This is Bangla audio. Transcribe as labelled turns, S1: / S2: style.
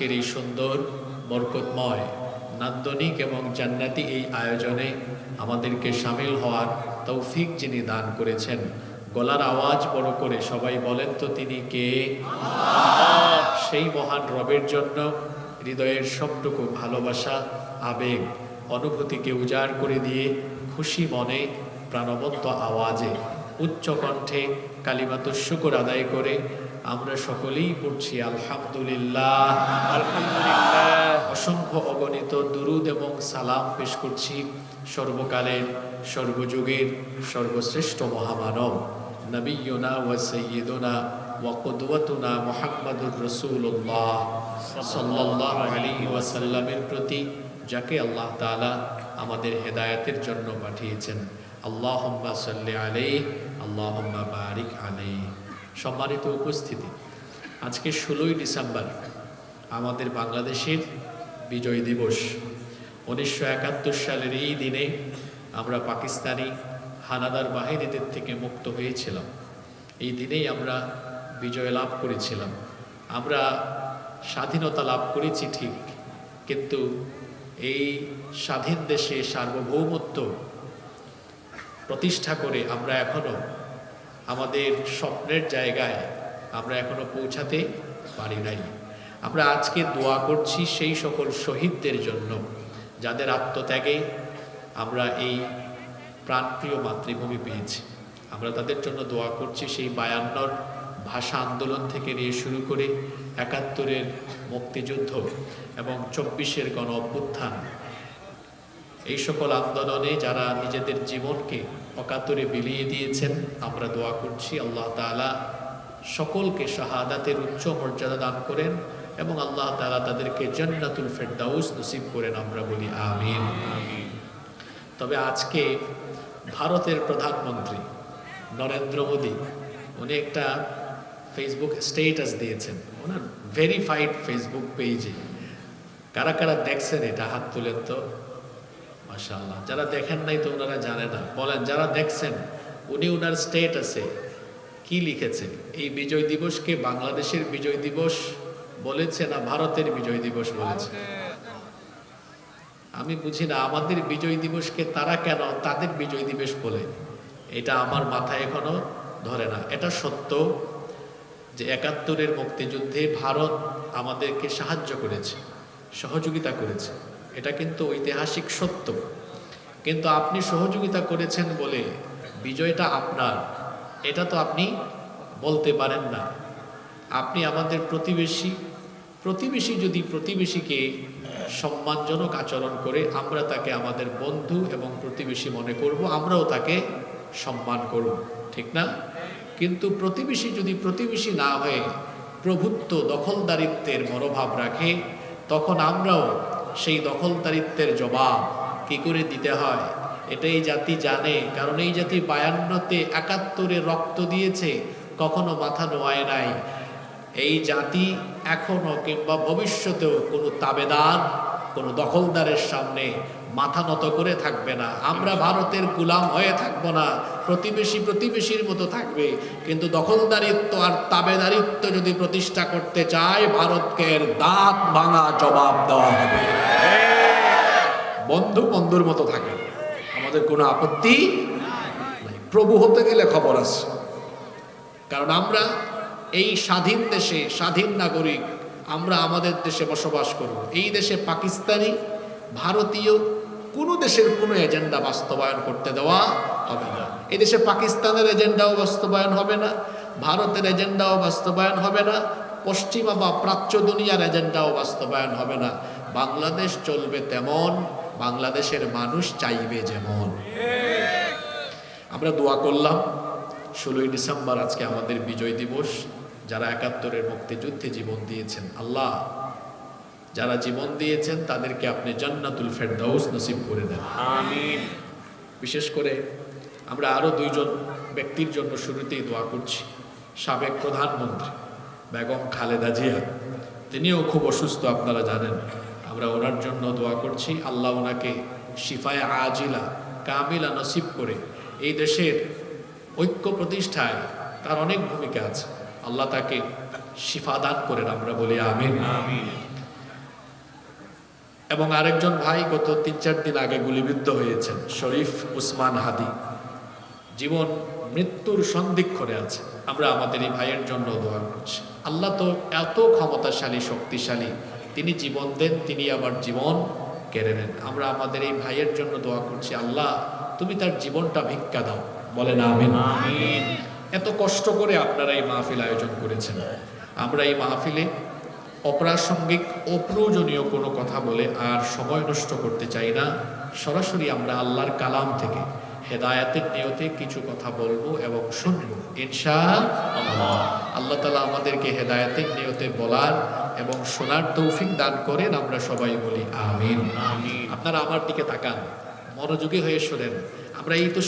S1: আজকের এই সুন্দর, বরকতময়, নান্দনিক এবং জান্নাতি এই আয়োজনে আমাদেরকে সামিল হওয়ার তৌফিক যিনি দান করেছেন। গলার আওয়াজ বড় করে সবাই বলেন তো তিনি কে? সেই মহান রবের জন্য হৃদয়ের সবটুকু ভালোবাসা, আবেগ, অনুভূতিকে উজাড় করে দিয়ে খুশি মনে প্রাণবন্ত আওয়াজে, উচ্চ কণ্ঠে শুকর আদায় করে আমরা সকলেই পড়ছি আলহামদুলিল্লাহ।
S2: আলহামদুলিল্লাহ।
S1: অসংখ্য অগণিত দুরুদ এবং সালাম পেশ করছি সর্বকালের সর্বযুগের সর্বশ্রেষ্ঠ মহামানব নবীনা ওয়া সৈয়দনা ওয়া কুদওয়াতুনা মুহাম্মাদুর রাসূলুল্লাহ সাল্লাল্লাহু আলাইহি ওয়াসাল্লামের প্রতি যাকে আল্লাহ তাআলা আমাদের হেদায়েতের জন্য পাঠিয়েছেন। আল্লাহুম্মা সাল্লি আলাইহি আল্লাহুম্মা বারিক আলাইহি। সম্মানিত উপস্থিতি। আজকে ষোলোই ডিসেম্বর, আমাদের বাংলাদেশের বিজয় দিবস। উনিশশো একাত্তর সালের এই দিনে আমরা পাকিস্তানি হানাদার বাহিনীদের থেকে মুক্ত হয়েছিলাম। এই দিনেই আমরা বিজয় লাভ করেছিলাম। আমরা স্বাধীনতা লাভ করেছি ঠিক, কিন্তু এই স্বাধীন দেশে সার্বভৌমত্ব প্রতিষ্ঠা করে আমরা এখনও আমাদের স্বপ্নের জায়গায় আমরা এখনও পৌঁছাতে পারি নাই। আমরা আজকে দোয়া করছি সেই সকল শহীদদের জন্য, যাদের আত্মত্যাগে আমরা এই প্রাণপ্রিয় মাতৃভূমি পেয়েছি। আমরা তাদের জন্য দোয়া করছি সেই বায়ান্নর ভাষা আন্দোলন থেকে নিয়ে শুরু করে একাত্তরের মুক্তিযুদ্ধ এবং চব্বিশের গণ অভ্যুত্থান এই সকল আন্দোলনে যারা নিজেদের জীবনকে অকাতরে বিলিয়ে দিয়েছেন, আমরা দোয়া করছি আল্লাহ তাআলা সকলকে শাহাদাতের উচ্চ মর্যাদা দান করেন এবং আল্লাহ তাআলা তাদেরকে জান্নাতুল ফেরদাউস নসিব করেন, আমরা বলি আমিন। তবে আজকে ভারতের প্রধানমন্ত্রী নরেন্দ্র মোদী, উনি একটা ফেসবুক স্টেটাস দিয়েছেন, ওনার ভেরিফাইড ফেসবুক পেজে কারা কারা দেখছেন এটা, হাত তুলেন তো। মাশাআল্লাহ। যারা দেখেন নাই তো ওনারা জানে না। বলেন যারা দেখছেন উনি ওনার স্টেটাসে কি লিখেছে এই বিজয় দিবসকে বাংলাদেশের বিজয় দিবস বলেছে না ভারতের বিজয় দিবস বলেছে? আমি বুঝি না আমাদের বিজয় দিবসকে তারা কেন তাদের বিজয় দিবস বলে? এটা আমার মাথায় এখনও ধরে না। এটা সত্য যে একাত্তরের মুক্তিযুদ্ধে ভারত আমাদেরকে সাহায্য করেছে সহযোগিতা করেছে। এটা কিন্তু ঐতিহাসিক সত্য। কিন্তু আপনি সহযোগিতা করেছেন বলে বিজয়টা আপনার, এটা তো আপনি বলতে পারেন না। আপনি আমাদের প্রতিবেশী প্রতিবেশী যদি প্রতিবেশীকে সম্মানজনক আচরণ করে আমরা তাকে আমাদের বন্ধু এবং প্রতিবেশী মনে করব, আমরাও তাকে সম্মান করব, ঠিক না? কিন্তু প্রতিবেশী যদি প্রতিবেশী না হয়ে প্রভুত্ব, দখলদারিত্বের মনোভাব রাখে, তখন আমরাও সেই দখলদারিত্বের জবাব কি করে দিতে হয়? এটাই জাতি জানে। কারণ এই জাতি বায়ান্নতে একাত্তরে রক্ত দিয়েছে, কখনো মাথা নোয়ায় নাই। এই জাতি এখনও কিংবা ভবিষ্যতেও কোনো তাবেদার, কোনো দখলদারের সামনে মাথা নত করে থাকবে না। আমরা ভারতের গুলাম হয়ে থাকব না। প্রতিবেশী প্রতিবেশীর মতো থাকবে। কিন্তু দখলদারিত্ব আর তাবেদারিত্ব যদি প্রতিষ্ঠা করতে চায়, ভারতকে দাঁত ভাঙা জবাব দেওয়া হবে। বন্ধু বন্ধুর মতো থাকে আমাদের কোনো আপত্তি নাই। প্রভু হতে গেলে খবর আছে। কারণ আমরা এই স্বাধীন দেশে স্বাধীন নাগরিক, আমরা আমাদের দেশে বসবাস করব। এই দেশে পাকিস্তানি ভারতীয় কোনো দেশের কোনো এজেন্ডা বাস্তবায়ন করতে দেওয়া হবে না। এই দেশে পাকিস্তানের এজেন্ডাও বাস্তবায়ন হবে না, ভারতের এজেন্ডাও বাস্তবায়ন হবে না, পশ্চিমা বা প্রাচ্য দুনিয়ার এজেন্ডাও বাস্তবায়ন হবে না। বাংলাদেশ চলবে তেমন, বাংলাদেশের মানুষ চাইবে যেমন। আমরা দোয়া করলাম, ষোলোই ডিসেম্বর আজকে আমাদের বিজয় দিবস, যারা একাত্তরের মুক্তিযুদ্ধে জীবন দিয়েছেন। আল্লাহ যারা জীবন দিয়েছেন তাদেরকে আপনি জান্নাতুল ফেরদাউস নসিব করে দেন।
S2: আমিন।
S1: বিশেষ করে আমরা আরও দুইজন ব্যক্তির জন্য শুরুতেই দোয়া করছি। সাবেক প্রধানমন্ত্রী বেগম খালেদা জিয়া তিনিও খুব অসুস্থ আপনারা জানেন। আমরা ওনার জন্য দোয়া করছি আল্লাহ ওনাকে শিফায় আজিলা কামিলা নসিব করে এই দেশের ঐক্য প্রতিষ্ঠায় তার অনেক ভূমিকা আছে। আল্লাহ তাকে শিফা দান করেন আমরা বলি আমিন।
S2: আমিন।
S1: এবং আরেকজন ভাই গত তিন চার দিন আগে গুলিবিদ্ধ হয়েছেন শরীফ উসমান হাদি। জীবন মৃত্যুর সন্ধিক্ষণে আছে। আমরা আমাদের এই ভাইয়ের জন্য দোয়া করছি। আল্লাহ তো এত ক্ষমতাশালী শক্তিশালী। তিনি জীবন দেন তিনি আবার জীবন কেড়ে নেন। আমরা আমাদের এই ভাইয়ের জন্য দোয়া করছি আল্লাহ তুমি তার জীবনটা ভিক্ষা দাও। বলেন আমিন।
S2: আমিন।
S1: এত কষ্ট করে আপনারা এই মাহফিল আয়োজন করেছেন। আমরা এই মাহফিলে অপ্রাসঙ্গিক অপ্রয়োজনীয় কোনো কথা বলে আর সময় নষ্ট করতে চাই না। সরাসরি আমরা আল্লাহর কালাম থেকে হেদায়াতের নিয়তে কিছু কথা বলব এবং শুনব। ইনশা আল্লাহ আল্লাহ তালা আমাদেরকে হেদায়াতের নিয়তে বলার এবং শোনার তৌফিক দান করেন আমরা সবাই বলি আমিন। আপনারা আমার দিকে তাকান মনোযোগী হয়ে শোনেন। আমরা এই তো